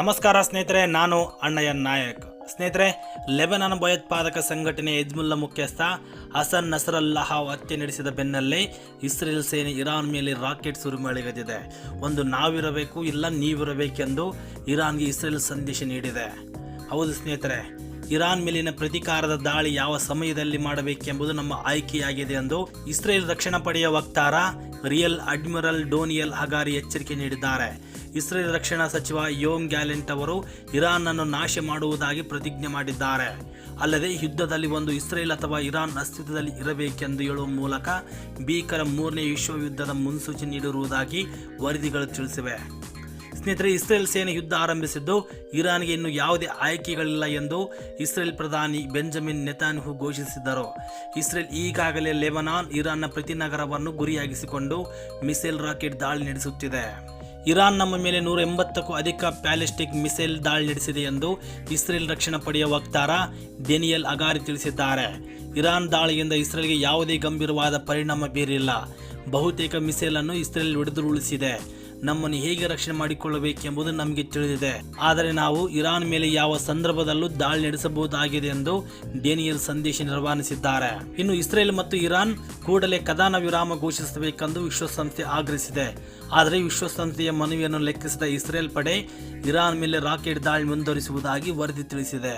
ನಮಸ್ಕಾರ ಸ್ನೇಹಿತರೆ, ನಾನು ಅಣ್ಣಯ್ಯ ನಾಯಕ್. ಸ್ನೇಹಿತರೆ, ಲೆಬನಾನ್ ಭಯೋತ್ಪಾದಕ ಸಂಘಟನೆ ಯಜ್ಮುಲ್ಲಾ ಮುಖ್ಯಸ್ಥ ಹಸನ್ ನಸರಲ್ಲಾಹ ಹತ್ಯೆ ನಡೆಸಿದ ಬೆನ್ನಲ್ಲೇ ಇಸ್ರೇಲ್ ಸೇನೆ ಇರಾನ್ ಮೇಲೆ ರಾಕೆಟ್ ಸುರಿಮಳೆಗದಿದೆ ಒಂದು ನಾವಿರಬೇಕು ಇಲ್ಲ ನೀವಿರಬೇಕೆಂದು ಇರಾನ್ಗೆ ಇಸ್ರೇಲ್ ಸಂದೇಶ ನೀಡಿದೆ. ಹೌದು ಸ್ನೇಹಿತರೆ ಇರಾನ್ ಮೇಲಿನ ಪ್ರತೀಕಾರದ ದಾಳಿ ಯಾವ ಸಮಯದಲ್ಲಿ ಮಾಡಬೇಕೆಂಬುದು ನಮ್ಮ ಆಯ್ಕೆಯಾಗಿದೆ ಎಂದು ಇಸ್ರೇಲ್ ರಕ್ಷಣಾ ಪಡೆಯ ವಕ್ತಾರ ರಿಯಲ್ ಅಡ್ಮಿರಲ್ ಡೋನಿಯಲ್ ಹಗಾರಿ ಎಚ್ಚರಿಕೆ ನೀಡಿದ್ದಾರೆ. ಇಸ್ರೇಲ್ ರಕ್ಷಣಾ ಸಚಿವ ಯೋಮ್ ಗ್ಯಾಲೆಂಟ್ ಅವರು ಇರಾನ್ ಅನ್ನು ನಾಶ ಮಾಡುವುದಾಗಿ ಪ್ರತಿಜ್ಞೆ ಮಾಡಿದ್ದಾರೆ. ಅಲ್ಲದೆ ಯುದ್ಧದಲ್ಲಿ ಒಂದು ಇಸ್ರೇಲ್ ಅಥವಾ ಇರಾನ್ ಅಸ್ತಿತ್ವದಲ್ಲಿ ಇರಬೇಕೆಂದು ಹೇಳುವ ಮೂಲಕ ಭೀಕರ ಮೂರನೇ ವಿಶ್ವಯುದ್ಧದ ಮುನ್ಸೂಚನೆ ನೀಡಿರುವುದಾಗಿ ವರದಿಗಳು ತಿಳಿಸಿವೆ. ಸ್ನೇಹಿತರೆ, ಇಸ್ರೇಲ್ ಸೇನೆ ಯುದ್ಧ ಆರಂಭಿಸಿದ್ದು ಇರಾನ್ಗೆ ಇನ್ನು ಯಾವುದೇ ಆಯ್ಕೆಗಳಿಲ್ಲ ಎಂದು ಇಸ್ರೇಲ್ ಪ್ರಧಾನಿ ಬೆಂಜಮಿನ್ ನೆತಾನ್ಹು ಘೋಷಿಸಿದ್ದರು. ಇಸ್ರೇಲ್ ಈಗಾಗಲೇ ಲೆಬನಾನ್, ಇರಾನ್ನ ಪ್ರತಿ ನಗರವನ್ನು ಗುರಿಯಾಗಿಸಿಕೊಂಡು ಮಿಸೈಲ್ ರಾಕೆಟ್ ದಾಳಿ ನಡೆಸುತ್ತಿದೆ. ಇರಾನ್ ನಮ್ಮ ಮೇಲೆ ನೂರ ಎಂಬತ್ತಕ್ಕೂ ಅಧಿಕ ಪ್ಯಾಲಿಸ್ಟಿಕ್ ಮಿಸೈಲ್ ದಾಳಿ ನಡೆಸಿದೆ ಎಂದು ಇಸ್ರೇಲ್ ರಕ್ಷಣಾ ಪಡೆಯ ವಕ್ತಾರ ಡೆನಿಯಲ್ ಅಗಾರಿ ತಿಳಿಸಿದ್ದಾರೆ. ಇರಾನ್ ದಾಳಿಯಿಂದ ಇಸ್ರೇಲ್ಗೆ ಯಾವುದೇ ಗಂಭೀರವಾದ ಪರಿಣಾಮ ಬೀರಿಲ್ಲ. ಬಹುತೇಕ ಮಿಸೈಲನ್ನು ಇಸ್ರೇಲ್ ಹೊಡೆದುರುಳಿಸಿದೆ. ನಮ್ಮನ್ನು ಹೇಗೆ ರಕ್ಷಣೆ ಮಾಡಿಕೊಳ್ಳಬೇಕೆಂಬುದು ನಮಗೆ ತಿಳಿದಿದೆ. ಆದರೆ ನಾವು ಇರಾನ್ ಮೇಲೆ ಯಾವ ಸಂದರ್ಭದಲ್ಲೂ ದಾಳಿ ನಡೆಸಬಹುದಾಗಿದೆ ಎಂದು ಡೇನಿಯಲ್ ಸಂದೇಶ ರವಾನಿಸಿದ್ದಾರೆ ಇನ್ನು ಇಸ್ರೇಲ್ ಮತ್ತು ಇರಾನ್ ಕೂಡಲೇ ಕದನ ವಿರಾಮ ಘೋಷಿಸಬೇಕೆಂದು ವಿಶ್ವಸಂಸ್ಥೆ ಆಗ್ರಹಿಸಿದೆ. ಆದರೆ ವಿಶ್ವಸಂಸ್ಥೆಯ ಮನವಿಯನ್ನು ಲೆಕ್ಕಿಸಿದ ಇಸ್ರೇಲ್ ಪಡೆ ಇರಾನ್ ಮೇಲೆ ರಾಕೆಟ್ ದಾಳಿ ಮುಂದುವರಿಸುವುದಾಗಿ ವರದಿ ತಿಳಿಸಿದೆ.